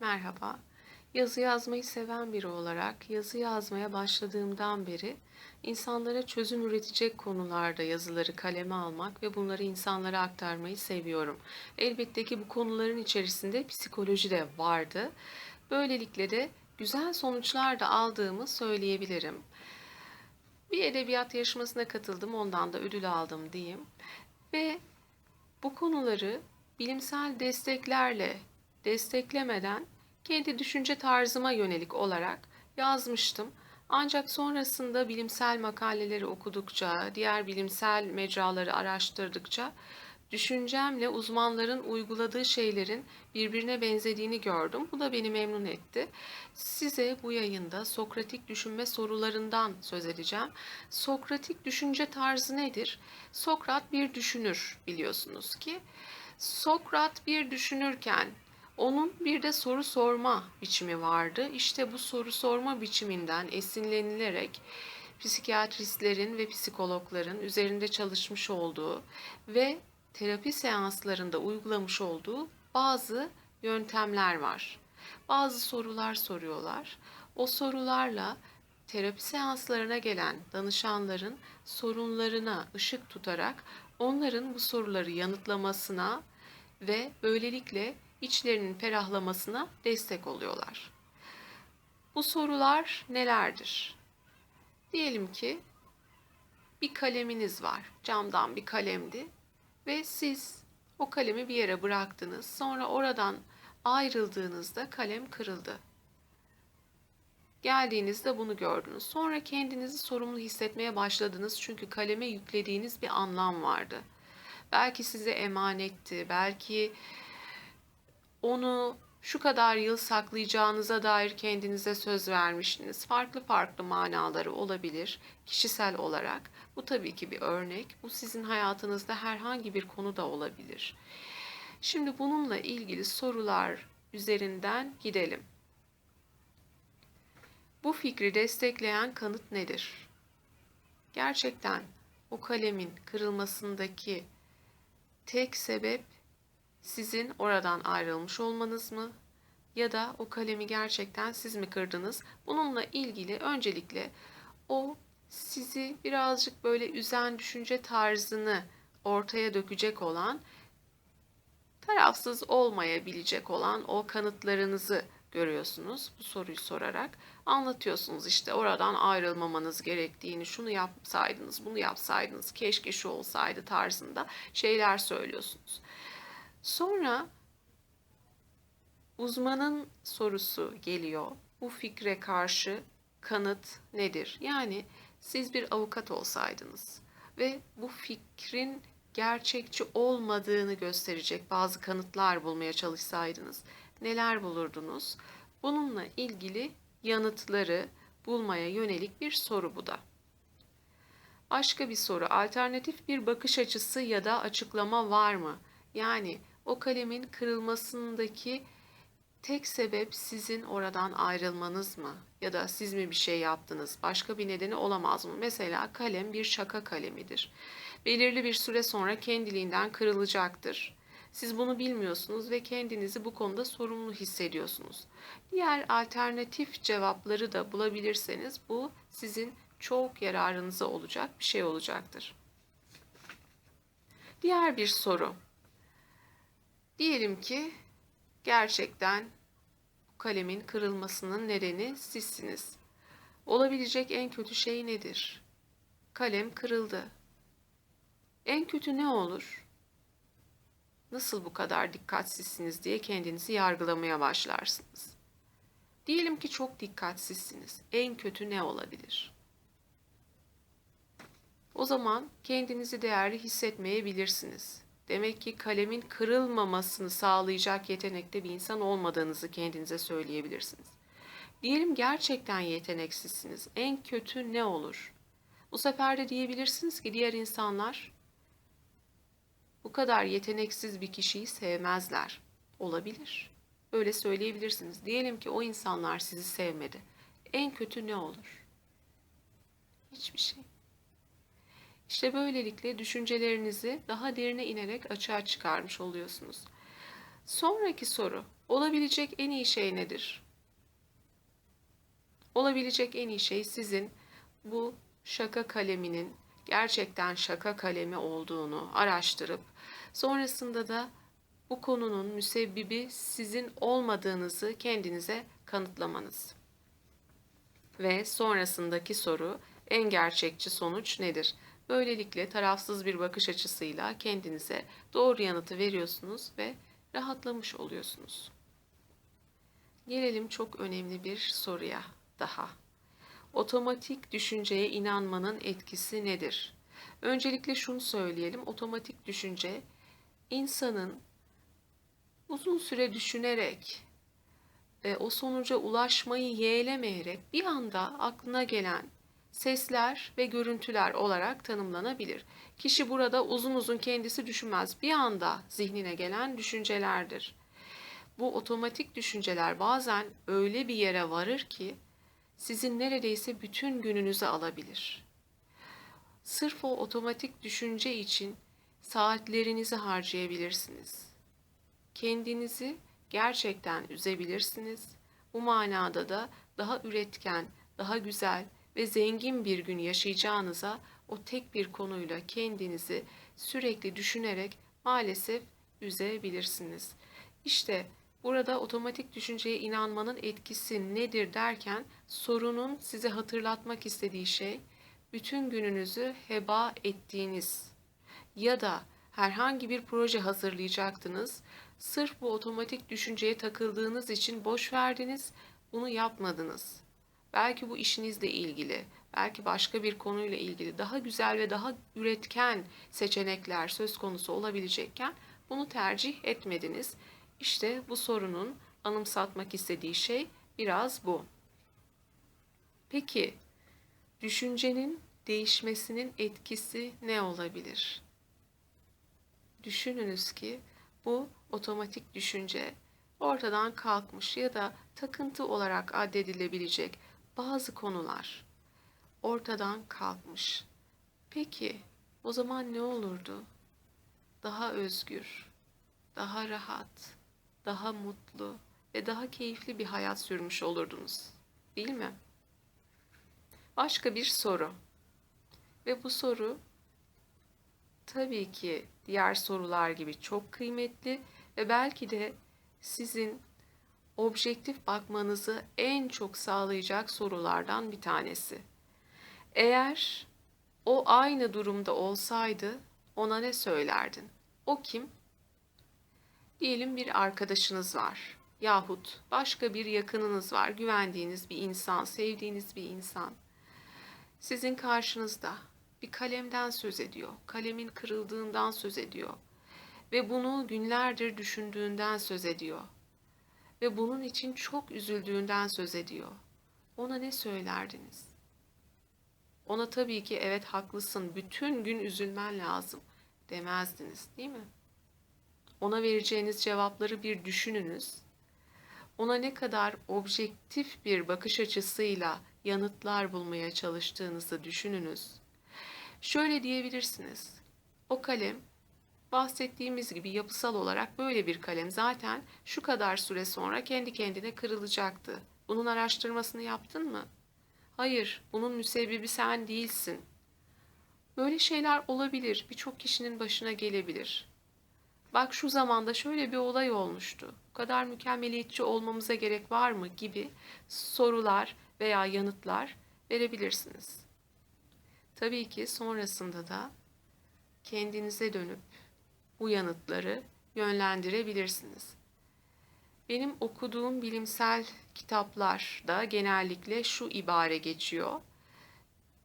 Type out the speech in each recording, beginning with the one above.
Merhaba. Yazı yazmayı seven biri olarak yazı yazmaya başladığımdan beri insanlara çözüm üretecek konularda yazıları kaleme almak ve bunları insanlara aktarmayı seviyorum. Elbette ki bu konuların içerisinde psikoloji de vardı. Böylelikle de güzel sonuçlar da aldığımı söyleyebilirim. Bir edebiyat yarışmasına katıldım, ondan da ödül aldım diyeyim. Ve bu konuları bilimsel desteklerle desteklemeden kendi düşünce tarzıma yönelik olarak yazmıştım. Ancak sonrasında bilimsel makaleleri okudukça, diğer bilimsel mecraları araştırdıkça düşüncemle uzmanların uyguladığı şeylerin birbirine benzediğini gördüm. Bu da beni memnun etti. Size bu yayında Sokratik düşünme sorularından söz edeceğim. Sokratik düşünce tarzı nedir? Sokrat bir düşünür biliyorsunuz ki. Sokrat bir düşünürken onun bir de soru sorma biçimi vardı. İşte bu soru sorma biçiminden esinlenilerek psikiyatristlerin ve psikologların üzerinde çalışmış olduğu ve terapi seanslarında uygulamış olduğu bazı yöntemler var. Bazı sorular soruyorlar. O sorularla terapi seanslarına gelen danışanların sorunlarına ışık tutarak onların bu soruları yanıtlamasına ve böylelikle içlerinin ferahlamasına destek oluyorlar. Bu sorular nelerdir? Diyelim ki bir kaleminiz var. Camdan bir kalemdi ve siz o kalemi bir yere bıraktınız. Sonra oradan ayrıldığınızda kalem kırıldı. Geldiğinizde bunu gördünüz. Sonra kendinizi sorumlu hissetmeye başladınız çünkü kaleme yüklediğiniz bir anlam vardı. Belki size emanetti, belki onu şu kadar yıl saklayacağınıza dair kendinize söz vermiştiniz. Farklı farklı manaları olabilir kişisel olarak. Bu tabii ki bir örnek. Bu sizin hayatınızda herhangi bir konu da olabilir. Şimdi bununla ilgili sorular üzerinden gidelim. Bu fikri destekleyen kanıt nedir? Gerçekten o kalemin kırılmasındaki tek sebep sizin oradan ayrılmış olmanız mı? Ya da o kalemi gerçekten siz mi kırdınız? Bununla ilgili öncelikle o sizi birazcık böyle üzen düşünce tarzını ortaya dökecek olan, tarafsız olmayabilecek olan o kanıtlarınızı görüyorsunuz bu soruyu sorarak. Anlatıyorsunuz işte oradan ayrılmamanız gerektiğini, şunu yapsaydınız, bunu yapsaydınız, keşke şu olsaydı tarzında şeyler söylüyorsunuz. Sonra uzmanın sorusu geliyor. Bu fikre karşı kanıt nedir? Yani siz bir avukat olsaydınız ve bu fikrin gerçekçi olmadığını gösterecek bazı kanıtlar bulmaya çalışsaydınız neler bulurdunuz? Bununla ilgili yanıtları bulmaya yönelik bir soru bu da. Başka bir soru, alternatif bir bakış açısı ya da açıklama var mı? Yani o kalemin kırılmasındaki tek sebep sizin oradan ayrılmanız mı? Ya da siz mi bir şey yaptınız? Başka bir nedeni olamaz mı? Mesela kalem bir şaka kalemidir. Belirli bir süre sonra kendiliğinden kırılacaktır. Siz bunu bilmiyorsunuz ve kendinizi bu konuda sorumlu hissediyorsunuz. Diğer alternatif cevapları da bulabilirseniz bu sizin çok yararınıza olacak bir şey olacaktır. Diğer bir soru. Diyelim ki gerçekten kalemin kırılmasının nedeni sizsiniz. Olabilecek en kötü şey nedir? Kalem kırıldı. En kötü ne olur? Nasıl bu kadar dikkatsizsiniz diye kendinizi yargılamaya başlarsınız. Diyelim ki çok dikkatsizsiniz. En kötü ne olabilir? O zaman kendinizi değerli hissetmeyebilirsiniz. Demek ki kalemin kırılmamasını sağlayacak yetenekte bir insan olmadığınızı kendinize söyleyebilirsiniz. Diyelim gerçekten yeteneksizsiniz. En kötü ne olur? Bu sefer de diyebilirsiniz ki diğer insanlar bu kadar yeteneksiz bir kişiyi sevmezler. Olabilir. Öyle söyleyebilirsiniz. Diyelim ki o insanlar sizi sevmedi. En kötü ne olur? Hiçbir şey. İşte böylelikle düşüncelerinizi daha derine inerek açığa çıkarmış oluyorsunuz. Sonraki soru. Olabilecek en iyi şey nedir? Olabilecek en iyi şey sizin bu şaka kaleminin gerçekten şaka kalemi olduğunu araştırıp sonrasında da bu konunun müsebbibi sizin olmadığınızı kendinize kanıtlamanız. Ve sonrasındaki soru en gerçekçi sonuç nedir? Böylelikle tarafsız bir bakış açısıyla kendinize doğru yanıtı veriyorsunuz ve rahatlamış oluyorsunuz. Gelelim çok önemli bir soruya daha. Otomatik düşünceye inanmanın etkisi nedir? Öncelikle şunu söyleyelim. Otomatik düşünce insanın uzun süre düşünerek e, o sonuca ulaşmayı yeğlemeyerek bir anda aklına gelen sesler ve görüntüler olarak tanımlanabilir. Kişi burada uzun uzun kendisi düşünmez. Bir anda zihnine gelen düşüncelerdir. Bu otomatik düşünceler bazen öyle bir yere varır ki sizin neredeyse bütün gününüzü alabilir. Sırf o otomatik düşünce için saatlerinizi harcayabilirsiniz. Kendinizi gerçekten üzebilirsiniz. Bu manada da daha üretken, daha güzel ve zengin bir gün yaşayacağınıza o tek bir konuyla kendinizi sürekli düşünerek maalesef üzebilirsiniz. İşte Burada otomatik düşünceye inanmanın etkisi nedir derken sorunun size hatırlatmak istediği şey bütün gününüzü heba ettiğiniz ya da herhangi bir proje hazırlayacaktınız. Sırf bu otomatik düşünceye takıldığınız için boş verdiniz, bunu yapmadınız. Belki bu işinizle ilgili, belki başka bir konuyla ilgili daha güzel ve daha üretken seçenekler söz konusu olabilecekken bunu tercih etmediniz işte bu sorunun anımsatmak istediği şey biraz bu. Peki düşüncenin değişmesinin etkisi ne olabilir? Düşününüz ki bu otomatik düşünce ortadan kalkmış ya da takıntı olarak addedilebilecek bazı konular ortadan kalkmış. Peki o zaman ne olurdu? Daha özgür, daha rahat, daha mutlu ve daha keyifli bir hayat sürmüş olurdunuz. Değil mi? Başka bir soru. Ve bu soru tabii ki diğer sorular gibi çok kıymetli ve belki de sizin objektif bakmanızı en çok sağlayacak sorulardan bir tanesi. Eğer o aynı durumda olsaydı ona ne söylerdin? O kim? Diyelim bir arkadaşınız var yahut başka bir yakınınız var, güvendiğiniz bir insan, sevdiğiniz bir insan. Sizin karşınızda bir kalemden söz ediyor, kalemin kırıldığından söz ediyor ve bunu günlerdir düşündüğünden söz ediyor ve bunun için çok üzüldüğünden söz ediyor. Ona ne söylerdiniz? Ona tabii ki evet haklısın, bütün gün üzülmen lazım demezdiniz, değil mi? Ona vereceğiniz cevapları bir düşününüz. Ona ne kadar objektif bir bakış açısıyla yanıtlar bulmaya çalıştığınızı düşününüz. Şöyle diyebilirsiniz. O kalem bahsettiğimiz gibi yapısal olarak böyle bir kalem zaten şu kadar süre sonra kendi kendine kırılacaktı. Bunun araştırmasını yaptın mı? Hayır, bunun müsebbibi sen değilsin. Böyle şeyler olabilir, birçok kişinin başına gelebilir. Bak şu zamanda şöyle bir olay olmuştu. Bu kadar mükemmeliyetçi olmamıza gerek var mı gibi sorular veya yanıtlar verebilirsiniz. Tabii ki sonrasında da kendinize dönüp bu yanıtları yönlendirebilirsiniz. Benim okuduğum bilimsel kitaplarda genellikle şu ibare geçiyor.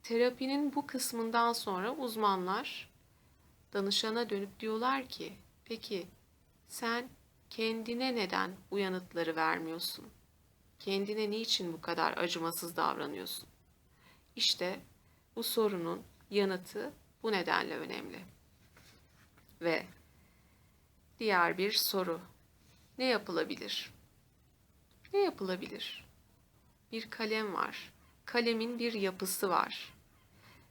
Terapinin bu kısmından sonra uzmanlar danışana dönüp diyorlar ki Peki sen kendine neden bu yanıtları vermiyorsun? Kendine niçin bu kadar acımasız davranıyorsun? İşte bu sorunun yanıtı bu nedenle önemli. Ve diğer bir soru. Ne yapılabilir? Ne yapılabilir? Bir kalem var. Kalemin bir yapısı var.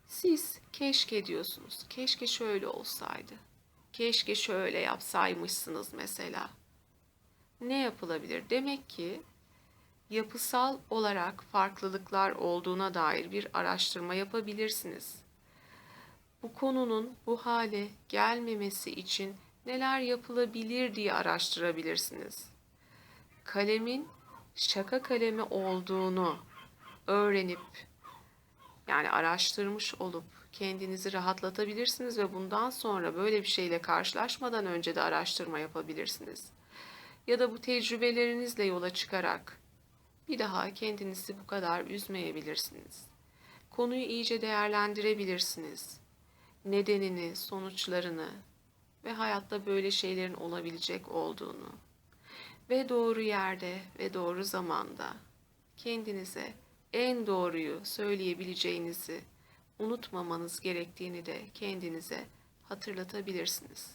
Siz keşke diyorsunuz. Keşke şöyle olsaydı Keşke şöyle yapsaymışsınız mesela. ne yapılabilir? Demek ki yapısal olarak farklılıklar olduğuna dair bir araştırma yapabilirsiniz. Bu konunun bu hale gelmemesi için neler yapılabilir diye araştırabilirsiniz. Kalemin şaka kalemi olduğunu öğrenip yani araştırmış olup kendinizi rahatlatabilirsiniz ve bundan sonra böyle bir şeyle karşılaşmadan önce de araştırma yapabilirsiniz. Ya da bu tecrübelerinizle yola çıkarak bir daha kendinizi bu kadar üzmeyebilirsiniz. Konuyu iyice değerlendirebilirsiniz. Nedenini, sonuçlarını ve hayatta böyle şeylerin olabilecek olduğunu ve doğru yerde ve doğru zamanda kendinize en doğruyu söyleyebileceğinizi unutmamanız gerektiğini de kendinize hatırlatabilirsiniz.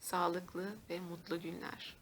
Sağlıklı ve mutlu günler.